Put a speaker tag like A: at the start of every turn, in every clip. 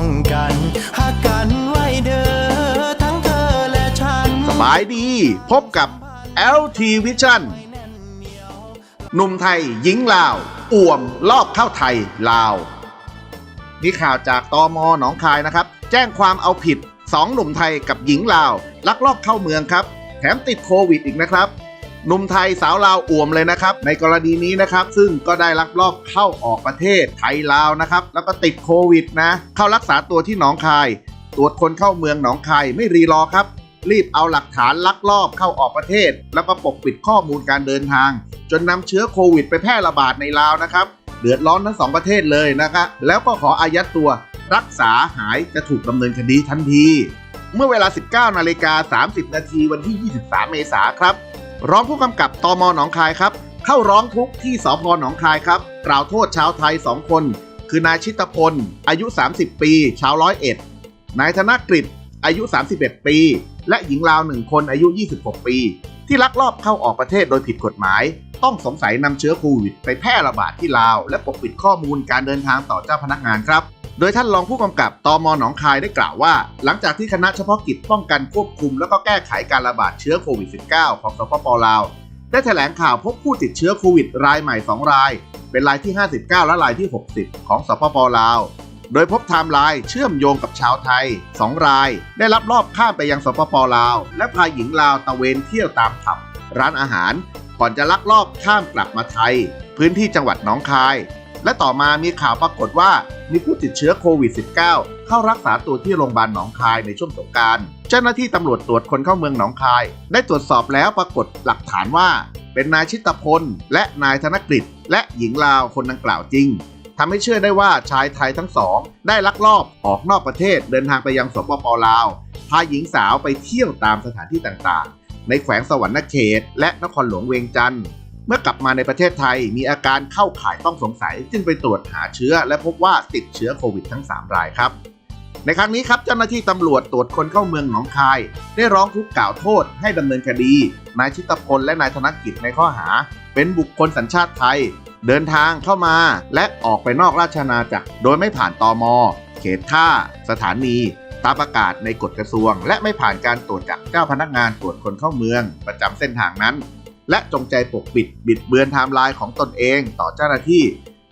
A: องกันหักกันไว้เด้อทั้งเธอและฉัน สบา
B: ยดี พบกับ LT Vision หนุ่มไทยหญิงลาว อ่วมลอบเข้าไทยลาว นี่ข่าวจากตอมอหนองคายนะครับ แจ้งความเอาผิดสองหนุ่มไทยกับหญิงลาว ลักลอบเข้าเมืองครับ แถมติดโควิดอีกนะครับ หนุ่มไทยสาวลาวอ่วมเลยนะครับ ในกรณีนี้นะครับ ซึ่งก็ได้ลักลอบเข้าออกประเทศไทยลาวนะครับ แล้วก็ติดโควิดนะ เข้ารักษาตัวที่หนองคาย ตรวจคนเข้าเมืองหนองคายไม่รีรอครับ รีบเอาหลักฐานลักลอบเข้าออกประเทศ แล้วก็ปกปิดข้อมูลการเดินทาง จนนำเชื้อโควิด ไปแพร่ระบาดในลาวนะครับเดือดร้อนทั้งสองประเทศเลยนะครับแล้วก็ขออายัดตัวรักษาหายจะถูกดำเนินคดีทันที เมื่อเวลา 19 นาฬิกา 30 นาทีวันที่ 23 เมษาครับ รองผู้กำกับตมหนองคายครับ เข้าร้องทุกข์ที่สพหนองคายครับ กล่าวโทษชาวไทย 2 คน คือนายชิตพล อายุ 30 ปี ชาวร้อยเอ็ดนายธนกฤษอายุ 31 ปี และหญิงลาว1คนอายุ 26 ปี ที่ลักลอบเข้าออกประเทศโดยผิดกฎหมาย ต้องสงสัยนำเชื้อโควิดไปแพร่ระบาดที่ลาว และปกปิดข้อมูลการเดินทางต่อเจ้าพนักงานครับ โดยท่านรองผู้กำกับตอมหนองคายได้กล่าวว่า หลังจากที่คณะเฉพาะกิจป้องกันควบคุม แล้วก็แก้ไขการระบาดเชื้อโควิด -19 ของสปปลาว ได้แถลงข่าวพบผู้ติดเชื้อโควิดรายใหม่ 2 ราย เป็นรายที่ 59 และรายที่ 60 ของสปปลาว โดยพบไทม์ไลน์เชื่อมโยงกับชาวไทย 2 ราย ได้รับรอบข้ามไปยังสปปลาว และพาหญิงลาวตะเวนเที่ยวตามผับร้านอาหาร ก่อนจะลักลอบข้ามกลับมาไทย พื้นที่จังหวัดหนองคาย และต่อมามีข่าวปรากฏว่ามีผู้ติดเชื้อโควิด -19 เข้ารักษาตัวที่โรงพยาบาลหนองคายในช่วงสงการ เจ้าหน้าที่ตำรวจตรวจคนเข้าเมืองหนองคาย ได้ตรวจสอบแล้วปรากฏหลักฐานว่า เป็นนายชิตพล และนายธนกฤษและหญิงลาวคนดังกล่าวจริงทำให้เชื่อได้ว่าชายไทยทั้งสอง ได้ลักลอบออกนอกประเทศเดินทางไปยังสปปลาวพาหญิงสาวไปเที่ยวตามสถานที่ต่างๆ ในแขวงสวรรณเขต และนครหลวงเวียงจันทร์ มื่อกลับมาในประเทศไทยมีอาการเข้าข่ายต้องสงสัย จึงไปตรวจหาเชื้อ และพบว่าติดเชื้อโควิดทั้ง 3 รายครับ ในครั้งนี้ครับเจ้าหน้าที่ตำรวจตรวจคนเข้าเมืองหนองคาย ได้ร้องทุกข์กล่าวโทษให้ดำเนินคดี นายชิตพลและนายธนกิจในข้อหา เป็นบุคคลสัญชาติไทย เดินทางเข้ามา และออกไปนอกราชอาณาจักรโดยไม่ผ่านตอมเขตท่า สถานีตามประกาศในกฎกระทรวง และไม่ผ่านการตรวจจากเจ้าพนักงานตรวจคนเข้าเมือง ประจำเส้นทางนั้น และจงใจปกปิดบิดเบือนไทม์ไลน์ของตนเองต่อเจ้าหน้าที่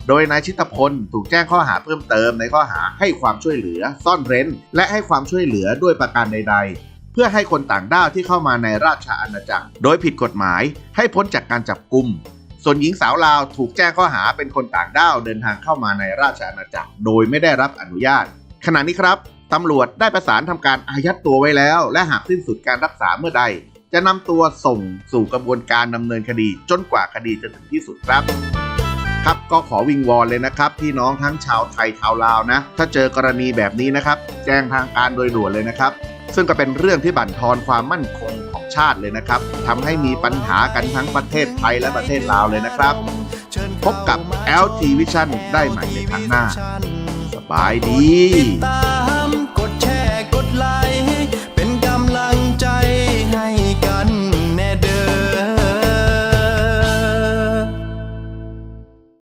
B: โดยนายชิตพลถูกแจ้งข้อหาเพิ่มเติมในข้อหาให้ความช่วยเหลือ ซ่อนเร้น และให้ความช่วยเหลือด้วยประการใด ๆ เพื่อให้คนต่างด้าวที่เข้ามาในราชอาณาจักร โดยผิดกฎหมายให้พ้นจากการจับกุมส่วนหญิงสาวลาวถูกแจ้งข้อหาเป็นคนต่างด้าวเดินทางเข้ามาในราชอาณาจักร โดยไม่ได้รับอนุญาต ขณะนี้ครับตำรวจได้ประสานทำการอายัดตัวไว้แล้ว และหากสิ้นสุดการรักษาเมื่อใด จะนำตัวส่งสู่กระบวนการดำเนินคดีจนกว่าคดีจะถึงที่สุดครับ ครับก็ขอวิงวอนเลยนะครับ พี่น้องทั้งชาวไทยชาวลาวนะ ถ้าเจอกรณีแบบนี้นะครับ แจ้งทางการโดยด่วนเลยนะครับ ซึ่งก็เป็นเรื่องที่บั่นทอนความมั่นคงของชาติเลยนะครับทำให้มีปัญหากันทั้งประเทศไทยและประเทศลาวเลยนะครับ พบกับ LT Vision ได้ใหม่ในครั้งหน้า สบายดี
A: ตาม